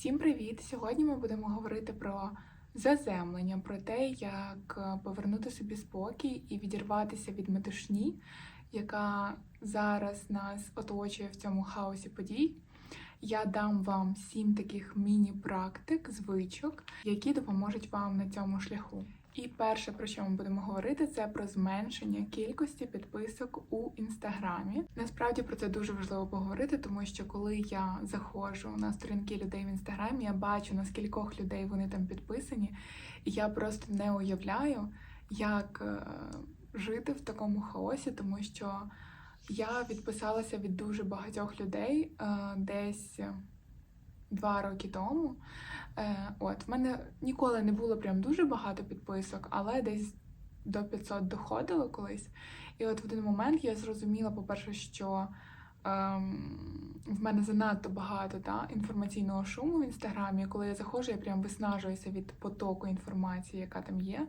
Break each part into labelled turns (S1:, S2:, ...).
S1: Всім привіт! Сьогодні ми будемо говорити про заземлення, про те, як е, повернути собі спокій і відірватися від метушні, яка зараз нас оточує в цьому хаосі подій. Я дам вам сім таких міні-практик, звичок, які допоможуть вам на цьому шляху. І перше, про що ми будемо говорити, це про зменшення кількості підписок у інстаграмі. Насправді про це дуже важливо поговорити, тому що коли я заходжу на сторінки людей в інстаграмі, я бачу на скількох людей вони там підписані, і я просто не уявляю, як е, жити в такому хаосі, тому що я відписалася від дуже багатьох людей е, десь два роки тому. Е, От, в мене ніколи не було прям дуже багато підписок, але десь до 500 доходило колись. І от в один момент я зрозуміла, по-перше, що ем, в мене занадто багато та, інформаційного шуму в інстаграмі. Коли я заходжу, я прям виснажуюся від потоку інформації, яка там є.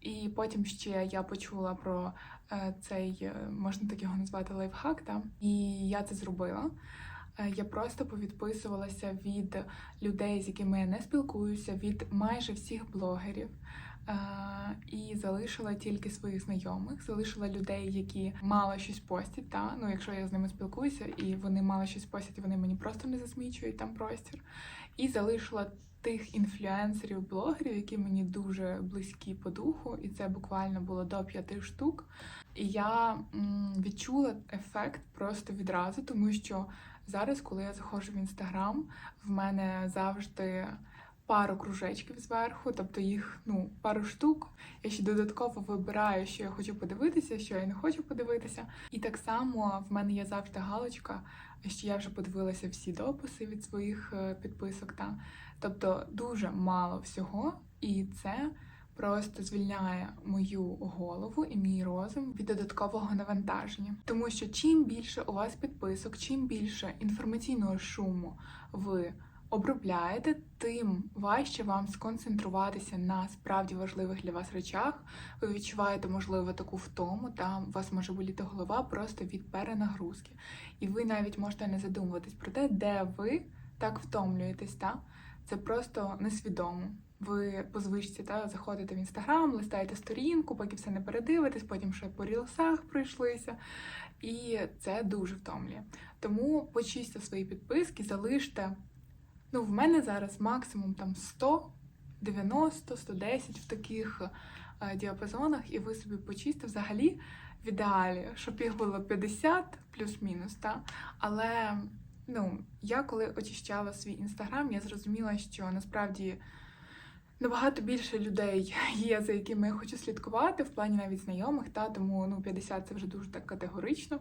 S1: І потім ще я почула про е, цей, е, можна так його назвати, лайфхак, та? і я це зробила. Е, Я просто повідписувалася від людей, з якими я не спілкуюся, від майже всіх блогерів. Е, І залишила тільки своїх знайомих, залишила людей, які мало щось постять. Та? Ну, якщо я з ними спілкуюся, і вони мало щось постять, вони мені просто не засмічують там простір. І залишила тих інфлюенсерів, блогерів, які мені дуже близькі по духу, і це буквально було до п'яти штук. І я м, відчула ефект просто відразу, тому що зараз, коли я заходжу в інстаграм, в мене завжди пару кружечків зверху, тобто їх ну пару штук. Я ще додатково вибираю, що я хочу подивитися, що я не хочу подивитися. І так само в мене є завжди галочка, що я вже подивилася всі дописи від своїх е, підписок. Та тобто дуже мало всього, і це. Просто звільняє мою голову і мій розум від додаткового навантаження, тому що чим більше у вас підписок, чим більше інформаційного шуму ви обробляєте, тим важче вам сконцентруватися на справді важливих для вас речах. Ви відчуваєте, можливо, таку втому, та у вас може боліти голова просто від перенагрузки. І ви навіть можете не задумуватись про те, де ви так втомлюєтесь. Та? Це просто несвідомо. Ви по звичці та заходите в інстаграм, листаєте сторінку, поки все не передивитесь, потім ще по рілсах пройшлися. І це дуже втомлює. Тому почистьте свої підписки, залиште. Ну, в мене зараз максимум там 100, 90, 110 в таких е, діапазонах, і ви собі почистите взагалі в ідеалі, щоб їх було 50 плюс-мінус. Та? Але ну, я коли очищала свій інстаграм, я зрозуміла, що насправді. Набагато більше людей є, за якими я хочу слідкувати, в плані навіть знайомих, та тому ну 50 це вже дуже так категорично.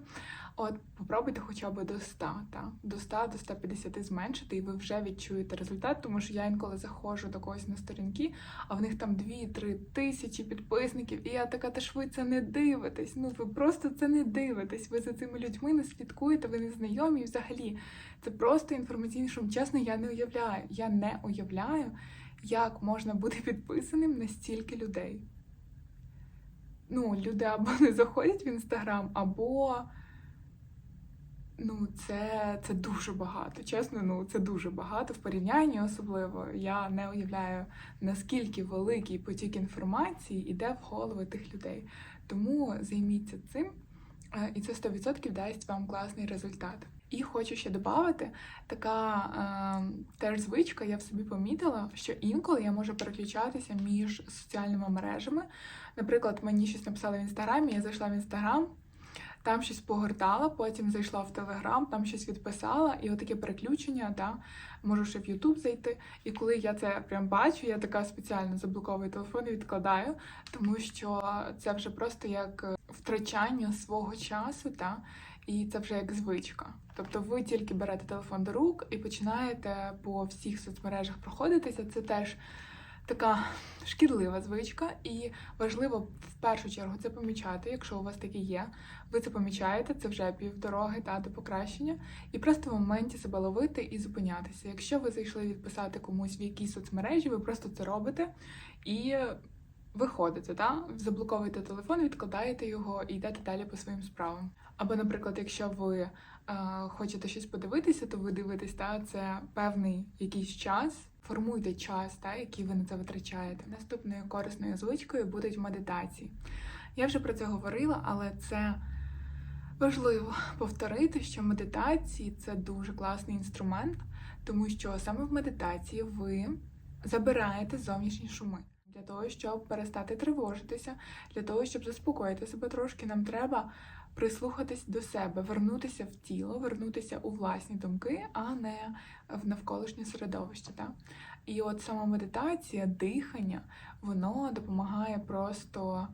S1: От попробуйте хоча б до 100, та до 100, до 150 зменшити, і ви вже відчуєте результат, тому що я інколи заходжу до когось на сторінки, а в них там 2-3 тисячі підписників, і я така, та ж ви це не дивитесь. Ну ви просто це не дивитесь. Ви за цими людьми не слідкуєте, ви не знайомі. Взагалі це просто інформаційний шум. Чесно, я не уявляю. Я не уявляю як можна бути підписаним на стільки людей. Ну, люди або не заходять в інстаграм, або ну, це це дуже багато. Чесно, ну це дуже багато в порівнянні особливо. Я не уявляю, наскільки великий потік інформації йде в голови тих людей. Тому займіться цим, е, і це 100% дасть вам класний результат. І хочу ще додати, така е, теж звичка, я в собі помітила, що інколи я можу переключатися між соціальними мережами. Наприклад, мені щось написали в інстаграмі, я зайшла в інстаграм, там щось погортала, потім зайшла в Телеграм, там щось відписала, і отаке переключення, та, можу ще в Ютуб зайти. І коли я це прям бачу, я така спеціально заблоковую телефон і відкладаю, тому що це вже просто як втрачання свого часу. та, і це вже як звичка. Тобто ви тільки берете телефон до рук і починаєте по всіх соцмережах проходитися. Це теж така шкідлива звичка, і важливо в першу чергу це помічати, якщо у вас таке є. Ви це помічаєте, це вже півдороги та до покращення, і просто в моменті себе ловити і зупинятися. Якщо ви зайшли відписати комусь в якійсь соцмережі, ви просто це робите і виходите, та? заблоковуєте телефон, відкладаєте його і йдете далі по своїм справам. Або, наприклад, якщо ви е, хочете щось подивитися, то ви дивитесь, та це певний якийсь час. Формуйте час, та, який ви на це витрачаєте. Наступною корисною звичкою будуть медитації. Я вже про це говорила, але це важливо повторити, що медитації це дуже класний інструмент, тому що саме в медитації ви забираєте зовнішні шуми. Для того, щоб перестати тривожитися, для того, щоб заспокоїти себе трошки, нам треба прислухатись до себе, вернутися в тіло, вернутися у власні думки, а не в навколишнє середовище. Так? І от сама медитація, дихання, воно допомагає просто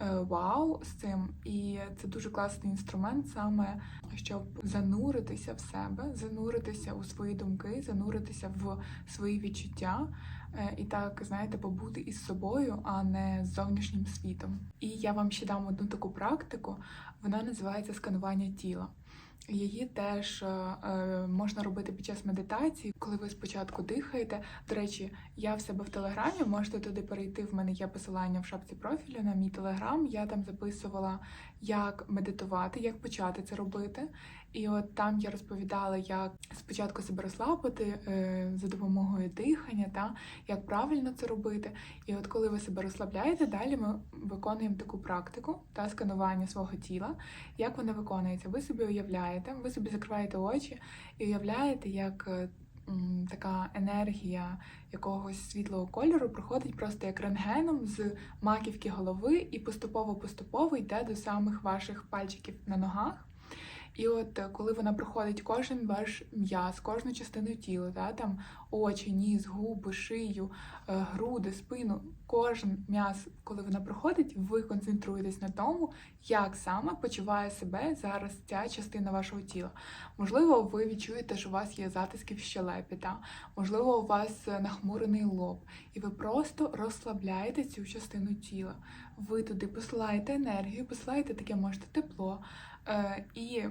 S1: е, вау з цим. І це дуже класний інструмент, саме щоб зануритися в себе, зануритися у свої думки, зануритися в свої відчуття. Е, І так, знаєте, побути із собою, а не з зовнішнім світом. І я вам ще дам одну таку практику. Вона називається сканування тіла. Її теж е, е, можна робити під час медитації, коли ви спочатку дихаєте. До речі, я в себе в телеграмі, можете туди перейти. В мене є посилання в шапці профілю на мій телеграм. Я там записувала, як медитувати, як почати це робити. І от там я розповідала, як спочатку себе розслабити е, за допомогою дихання, та як правильно це робити. І от коли ви себе розслабляєте, далі ми виконуємо таку практику та сканування свого тіла. Як вона виконується? Ви собі уявляєте, ви собі закриваєте очі і уявляєте, як е, така енергія якогось світлого кольору проходить просто як рентгеном з маківки голови і поступово-поступово йде до самих ваших пальчиків на ногах. І от е, коли вона проходить кожен ваш м'яз, кожну частину тіла, да, там очі, ніс, губи, шию, е, груди, спину, кожен м'яз, коли вона проходить, ви концентруєтесь на тому, як саме почуває себе зараз ця частина вашого тіла. Можливо, ви відчуєте, що у вас є затиски в щелепі, та? можливо, у вас е, нахмурений лоб, і ви просто розслабляєте цю частину тіла. Ви туди посилаєте енергію, посилаєте таке, можете тепло. Е, і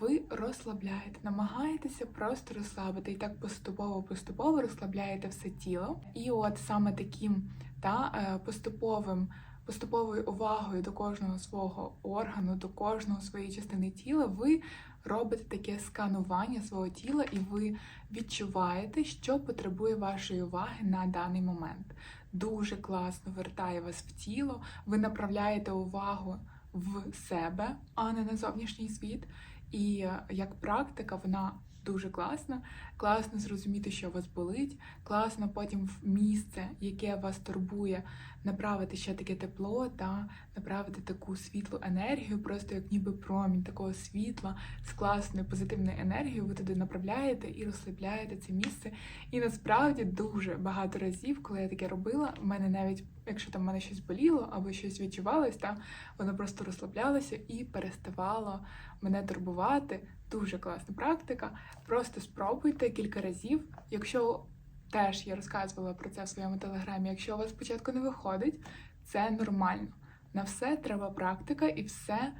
S1: ви розслабляєте, намагаєтеся просто розслабити і так поступово-поступово розслабляєте все тіло. І от саме таким та е, поступовим. Поступовою увагою до кожного свого органу, до кожного своєї частини тіла, ви робите таке сканування свого тіла, і ви відчуваєте, що потребує вашої уваги на даний момент. Дуже класно вертає вас в тіло, ви направляєте увагу в себе, а не на зовнішній світ. І е, як практика, вона дуже класна. Класно зрозуміти, що вас болить, класно потім в місце, яке вас турбує, направити ще таке тепло та направити таку світлу енергію, просто як ніби промінь такого світла з класною позитивною енергією. Ви туди направляєте і розслабляєте це місце. І насправді дуже багато разів, коли я таке робила, в мене навіть якщо там в мене щось боліло або щось відчувалось, та воно просто розслаблялося і переставало мене турбувати. Дуже класна практика. Просто спробуйте кілька разів. Якщо теж я розказувала про це в своєму телеграмі, якщо у вас спочатку не виходить, це нормально. На все треба практика і все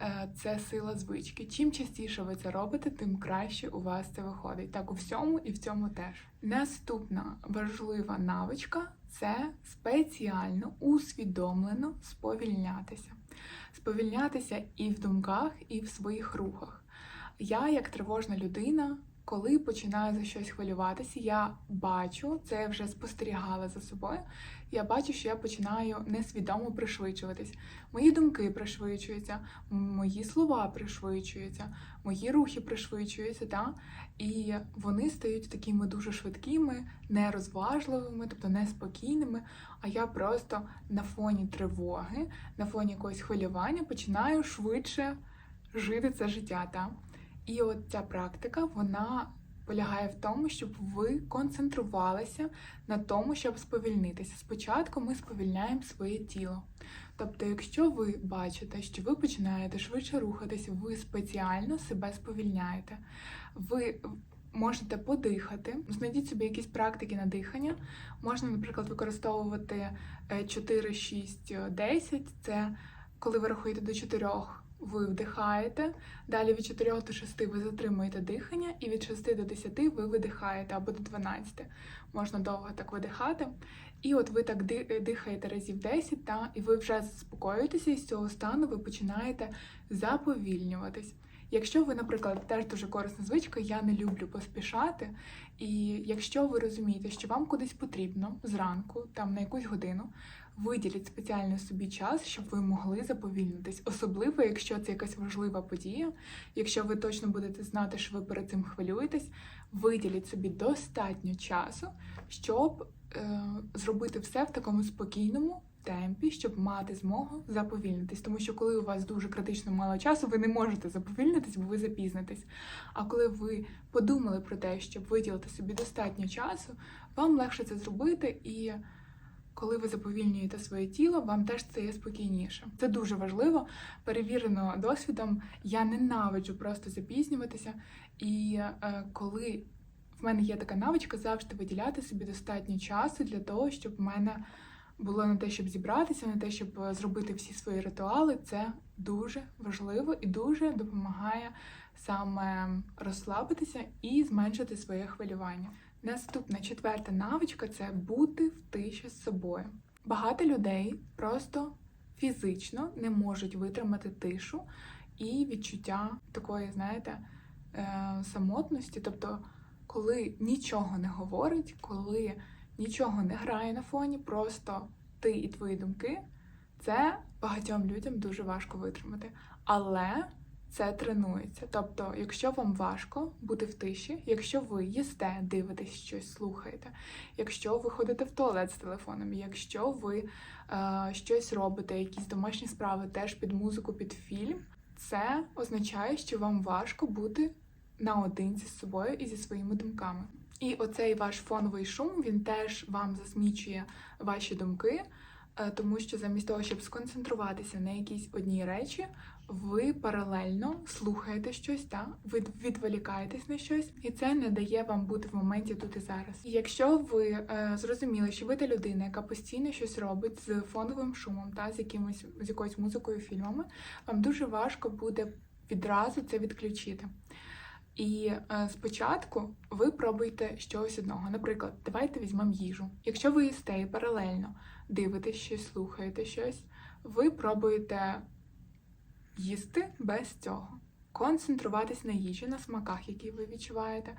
S1: е, це сила звички. Чим частіше ви це робите, тим краще у вас це виходить. Так у всьому і в цьому теж. Наступна важлива навичка це спеціально усвідомлено сповільнятися. Сповільнятися і в думках, і в своїх рухах. Я, як тривожна людина, коли починаю за щось хвилюватися, я бачу, це я вже спостерігала за собою. Я бачу, що я починаю несвідомо пришвидшуватись. Мої думки пришвидшуються, мої слова пришвидшуються, мої рухи пришвидшуються, та? і вони стають такими дуже швидкими, нерозважливими, тобто неспокійними. А я просто на фоні тривоги, на фоні якогось хвилювання починаю швидше жити це життя. Та? І от ця практика, вона полягає в тому, щоб ви концентрувалися на тому, щоб сповільнитися. Спочатку ми сповільняємо своє тіло. Тобто, якщо ви бачите, що ви починаєте швидше рухатися, ви спеціально себе сповільняєте. Ви можете подихати, знайдіть собі якісь практики на дихання. Можна, наприклад, використовувати 4, 6, 10. Це коли ви рахуєте до 4, ви вдихаєте, далі від 4 до 6 ви затримуєте дихання, і від 6 до 10 ви видихаєте або до 12. Можна довго так видихати. І от ви так дихаєте разів 10, та, і ви вже заспокоюєтеся, і з цього стану ви починаєте заповільнюватись. Якщо ви, наприклад, теж дуже корисна звичка, я не люблю поспішати. І якщо ви розумієте, що вам кудись потрібно зранку, там на якусь годину, виділіть спеціально собі час, щоб ви могли заповільнитись. Особливо, якщо це якась важлива подія, якщо ви точно будете знати, що ви перед цим хвилюєтесь, виділіть собі достатньо часу, щоб е, зробити все в такому спокійному темпі, щоб мати змогу заповільнитись. Тому що коли у вас дуже критично мало часу, ви не можете заповільнитись, бо ви запізнитесь. А коли ви подумали про те, щоб виділити собі достатньо часу, вам легше це зробити і. Коли ви заповільнюєте своє тіло, вам теж стає спокійніше. Це дуже важливо, перевірено досвідом. Я ненавиджу просто запізнюватися. І е, коли в мене є така навичка завжди виділяти собі достатньо часу для того, щоб в мене було на те, щоб зібратися, на те, щоб е, зробити всі свої ритуали, це дуже важливо і дуже допомагає саме розслабитися і зменшити своє хвилювання. Наступна четверта навичка це бути в тиші з собою. Багато людей просто фізично не можуть витримати тишу і відчуття такої, знаєте, е, самотності. Тобто, коли нічого не говорить, коли нічого не грає на фоні, просто ти і твої думки, це багатьом людям дуже важко витримати. Але це тренується. Тобто, якщо вам важко бути в тиші, якщо ви їсте, дивитесь щось, слухаєте, якщо ви ходите в туалет з телефоном, якщо ви е, щось робите, якісь домашні справи теж під музику, під фільм, це означає, що вам важко бути наодинці з собою і зі своїми думками. І оцей ваш фоновий шум він теж вам засмічує ваші думки, е, тому що замість того, щоб сконцентруватися на якійсь одній речі, ви паралельно слухаєте щось, та ви відволікаєтесь на щось, і це не дає вам бути в моменті тут і зараз. І якщо ви е, зрозуміли, що ви та людина, яка постійно щось робить з фоновим шумом, та з якимось з якоюсь музикою, фільмами, вам дуже важко буде відразу це відключити. І е, спочатку ви пробуйте щось одного. Наприклад, давайте візьмемо їжу. Якщо ви їсте і паралельно дивитесь щось, слухаєте щось, ви пробуєте їсти без цього. Концентруватись на їжі, на смаках, які ви відчуваєте,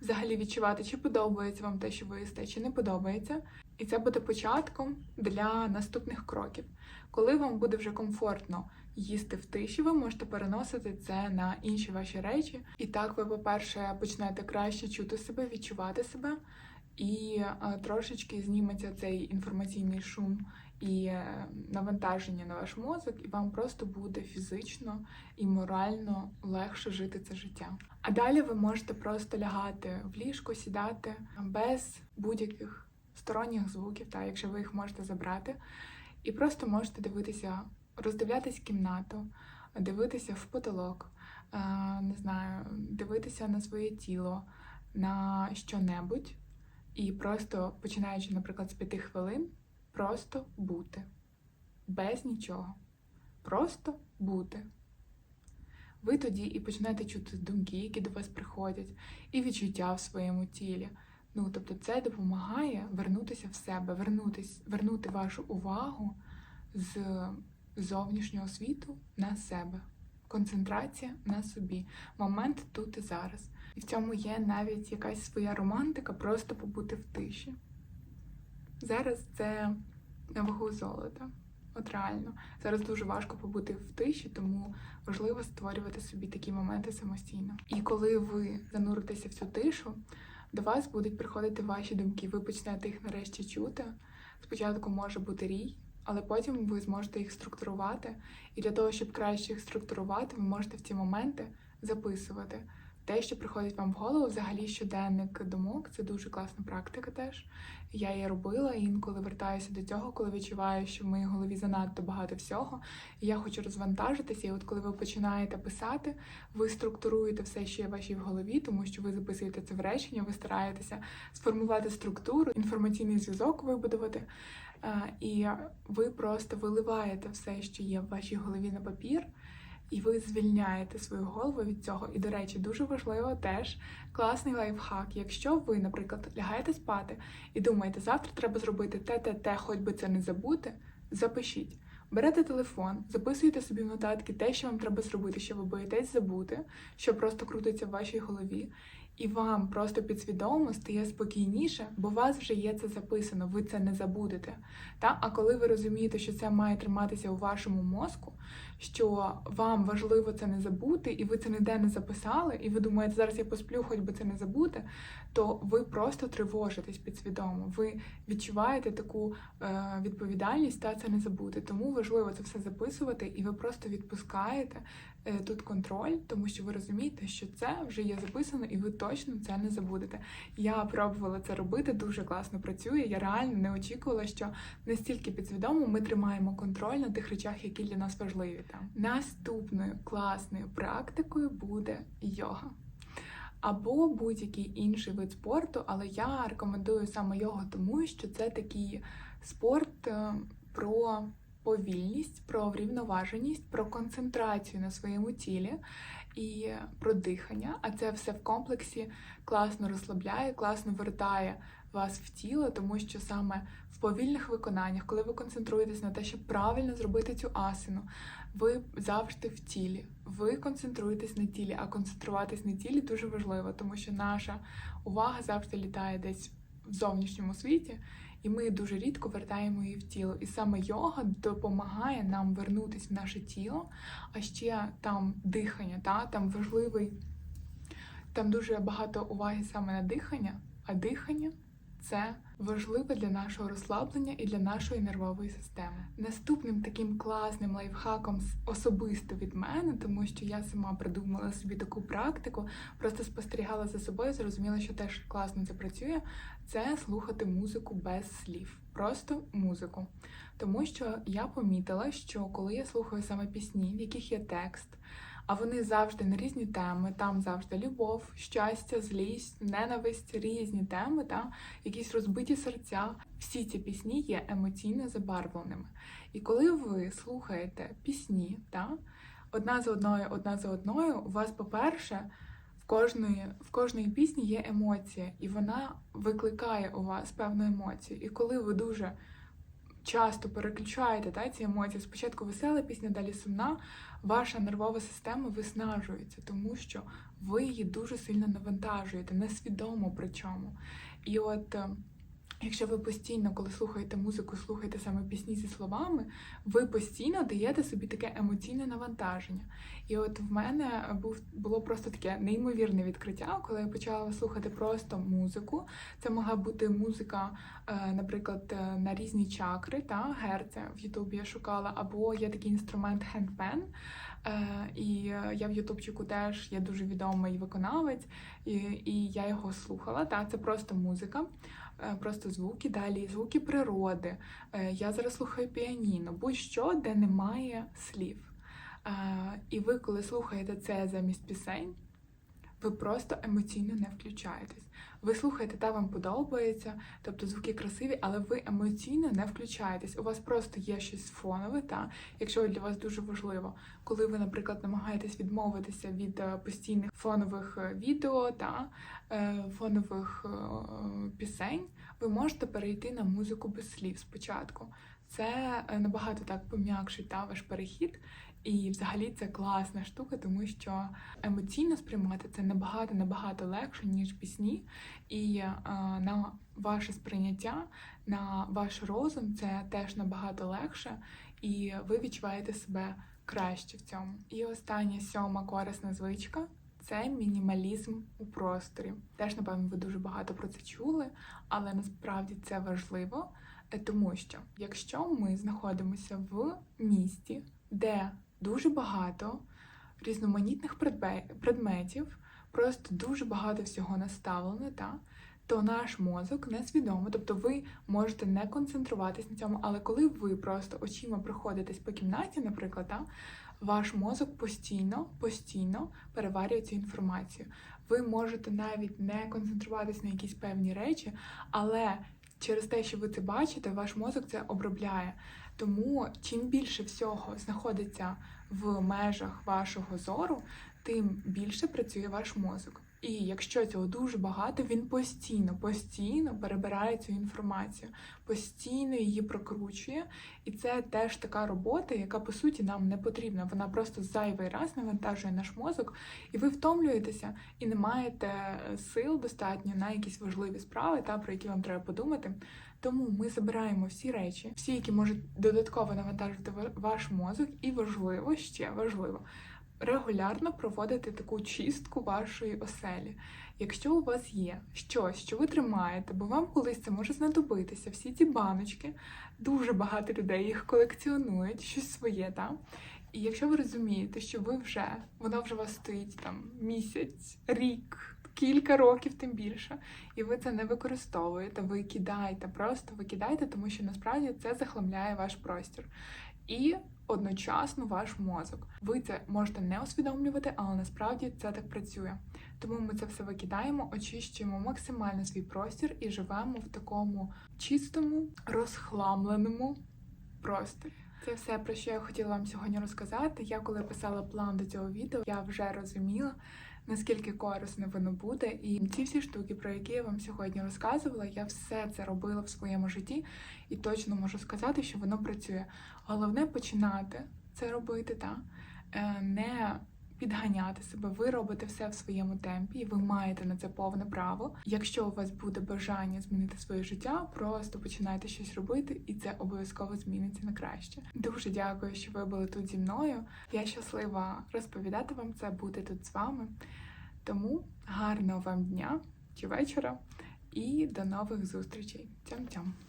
S1: взагалі відчувати, чи подобається вам те, що ви їсте, чи не подобається. І це буде початком для наступних кроків. Коли вам буде вже комфортно їсти в тиші, ви можете переносити це на інші ваші речі. І так ви, по-перше, почнете краще чути себе, відчувати себе, і е, трошечки зніметься цей інформаційний шум і е, навантаження на ваш мозок, і вам просто буде фізично і морально легше жити це життя. А далі ви можете просто лягати в ліжко, сідати без будь-яких сторонніх звуків, та якщо ви їх можете забрати, і просто можете дивитися, роздивлятись кімнату, дивитися в потолок, е, не знаю, дивитися на своє тіло, на що-небудь, і просто починаючи, наприклад, з п'яти хвилин. Просто бути. Без нічого. Просто бути. Ви тоді і починаєте чути думки, які до вас приходять, і відчуття в своєму тілі. Ну, тобто, це допомагає вернутися в себе, вернутись, вернути вашу увагу з зовнішнього світу на себе. Концентрація на собі. Момент тут і зараз. І в цьому є навіть якась своя романтика, просто побути в тиші. Зараз це на вагу золота. От реально. Зараз дуже важко побути в тиші, тому важливо створювати собі такі моменти самостійно. І коли ви зануритеся в цю тишу, до вас будуть приходити ваші думки. Ви почнете їх нарешті чути. Спочатку може бути рій, але потім ви зможете їх структурувати. І для того, щоб краще їх структурувати, ви можете в ці моменти записувати. Те, що приходить вам в голову, взагалі щоденник думок, це дуже класна практика теж. Я її робила інколи вертаюся до цього, коли відчуваю, що в моїй голові занадто багато всього. І я хочу розвантажитися. І от коли ви починаєте писати, ви структуруєте все, що є в вашій голові, тому що ви записуєте це в речення, ви стараєтеся сформувати структуру, інформаційний зв'язок вибудувати. І ви просто виливаєте все, що є в вашій голові на папір. І ви звільняєте свою голову від цього. І, до речі, дуже важливо теж класний лайфхак. Якщо ви, наприклад, лягаєте спати і думаєте, завтра треба зробити те, те, те, хоч би це не забути, запишіть. Берете телефон, записуєте собі в нотатки те, що вам треба зробити, що ви боїтесь забути, що просто крутиться в вашій голові, і вам просто підсвідомо стає спокійніше, бо у вас вже є це записано, ви це не забудете. Та? А коли ви розумієте, що це має триматися у вашому мозку, що вам важливо це не забути, і ви це ніде не записали, і ви думаєте, зараз я посплю, хоч би це не забути, то ви просто тривожитесь підсвідомо. Ви відчуваєте таку е, відповідальність та це не забути. Тому важливо це все записувати, і ви просто відпускаєте тут контроль, тому що ви розумієте, що це вже є записано, і ви точно це не забудете. Я пробувала це робити, дуже класно працює. Я реально не очікувала, що настільки підсвідомо ми тримаємо контроль на тих речах, які для нас важливі. Там наступною класною практикою буде йога. Або будь-який інший вид спорту, але я рекомендую саме його, тому що це такий спорт е, про повільність, про врівноваженість, про концентрацію на своєму тілі і про дихання. А це все в комплексі класно розслабляє, класно вертає вас в тіло, тому що саме в повільних виконаннях, коли ви концентруєтесь на те, щоб правильно зробити цю асину, ви завжди в тілі. Ви концентруєтесь на тілі, а концентруватись на тілі дуже важливо, тому що наша увага завжди літає десь в зовнішньому світі, і ми дуже рідко вертаємо її в тіло. І саме йога допомагає нам вернутися в наше тіло, а ще там дихання, та? там важливий, там дуже багато уваги саме на дихання, а дихання. Це важливо для нашого розслаблення і для нашої нервової системи. Наступним таким класним лайфхаком особисто від мене, тому що я сама придумала собі таку практику, просто спостерігала за собою, зрозуміла, що теж класно це працює. Це слухати музику без слів, просто музику. Тому що я помітила, що коли я слухаю саме пісні, в яких є текст. А вони завжди на різні теми. Там завжди любов, щастя, злість, ненависть, різні теми, та якісь розбиті серця. Всі ці пісні є емоційно забарвленими. І коли ви слухаєте пісні, та одна за одною, одна за одною, у вас, по-перше, в кожної в кожної пісні є емоція, і вона викликає у вас певну емоцію. І коли ви дуже часто переключаєте та, ці емоції, спочатку весела пісня, далі сумна, ваша нервова система виснажується, тому що ви її дуже сильно навантажуєте, несвідомо причому. І от. Е, Якщо ви постійно, коли слухаєте музику, слухаєте саме пісні зі словами, ви постійно даєте собі таке емоційне навантаження. І от в мене був було просто таке неймовірне відкриття, коли я почала слухати просто музику. Це могла бути музика, е, наприклад, е, на різні чакри, та герця в Ютубі я шукала, або є такий інструмент хендпен. Е, І я в Ютубчику теж є дуже відомий виконавець, і я його слухала. Та це просто музика. Е, просто звуки, далі звуки природи. Е, Я зараз слухаю піаніно, будь-що, де немає слів. Е, І ви, коли слухаєте це замість пісень, ви просто емоційно не включаєтесь. Ви слухаєте, та вам подобається, тобто звуки красиві, але ви емоційно не включаєтесь. У вас просто є щось фонове, та якщо для вас дуже важливо, коли ви, наприклад, намагаєтесь відмовитися від е, постійних фонових е, відео та е, фонових пісень, ви можете перейти на музику без слів спочатку. Це набагато так пом'якшить та ваш перехід. І взагалі це класна штука, тому що емоційно сприймати це набагато набагато легше, ніж пісні. І е, на ваше сприйняття, на ваш розум це теж набагато легше, і ви відчуваєте себе краще в цьому. І остання сьома корисна звичка. Це мінімалізм у просторі. Теж, напевно, ви дуже багато про це чули, але насправді це важливо, е, тому що якщо ми знаходимося в місті, де дуже багато різноманітних предметів, просто дуже багато всього наставлено, та, то наш мозок несвідомо, тобто ви можете не концентруватись на цьому, але коли ви просто очима проходитесь по кімнаті, наприклад, та, ваш мозок постійно, постійно переварює цю інформацію. Ви можете навіть не концентруватись на якісь певні речі, але через те, що ви це бачите, ваш мозок це обробляє. Тому чим більше всього знаходиться в межах вашого зору, тим більше працює ваш мозок. І якщо цього дуже багато, він постійно, постійно перебирає цю інформацію, постійно її прокручує. І це теж така робота, яка по суті нам не потрібна. Вона просто зайвий раз навантажує наш мозок, і ви втомлюєтеся і не маєте е, сил достатньо на якісь важливі справи, та про які вам треба подумати. Тому ми забираємо всі речі, всі, які можуть додатково навантажити ваш мозок, і важливо ще важливо регулярно проводити таку чистку вашої оселі. Якщо у вас є щось, що ви тримаєте, бо вам колись це може знадобитися, всі ці баночки, дуже багато людей їх колекціонують, щось своє, так? І якщо ви розумієте, що ви вже, воно вже у вас стоїть там місяць, рік, кілька років, тим більше, і ви це не використовуєте, ви кидаєте, просто викидаєте, тому що насправді це захламляє ваш простір. І одночасно ваш мозок. Ви це можете не усвідомлювати, але насправді це так працює. Тому ми це все викидаємо, очищуємо максимально свій простір і живемо в такому чистому, розхламленому просторі. Це все, про що я хотіла вам сьогодні розказати. Я коли писала план до цього відео, я вже розуміла, наскільки корисне воно буде. І ці всі штуки, про які я вам сьогодні розказувала, я все це робила в своєму житті і точно можу сказати, що воно працює. Головне починати це робити, та е, не підганяти себе. Ви робите все в своєму темпі, і ви маєте на це повне право. Якщо у вас буде бажання змінити своє життя, просто починайте щось робити, і це обов'язково зміниться на краще. Дуже дякую, що ви були тут зі мною. Я щаслива розповідати вам це, бути тут з вами. Тому гарного вам дня чи вечора, і до нових зустрічей. Тям-тям!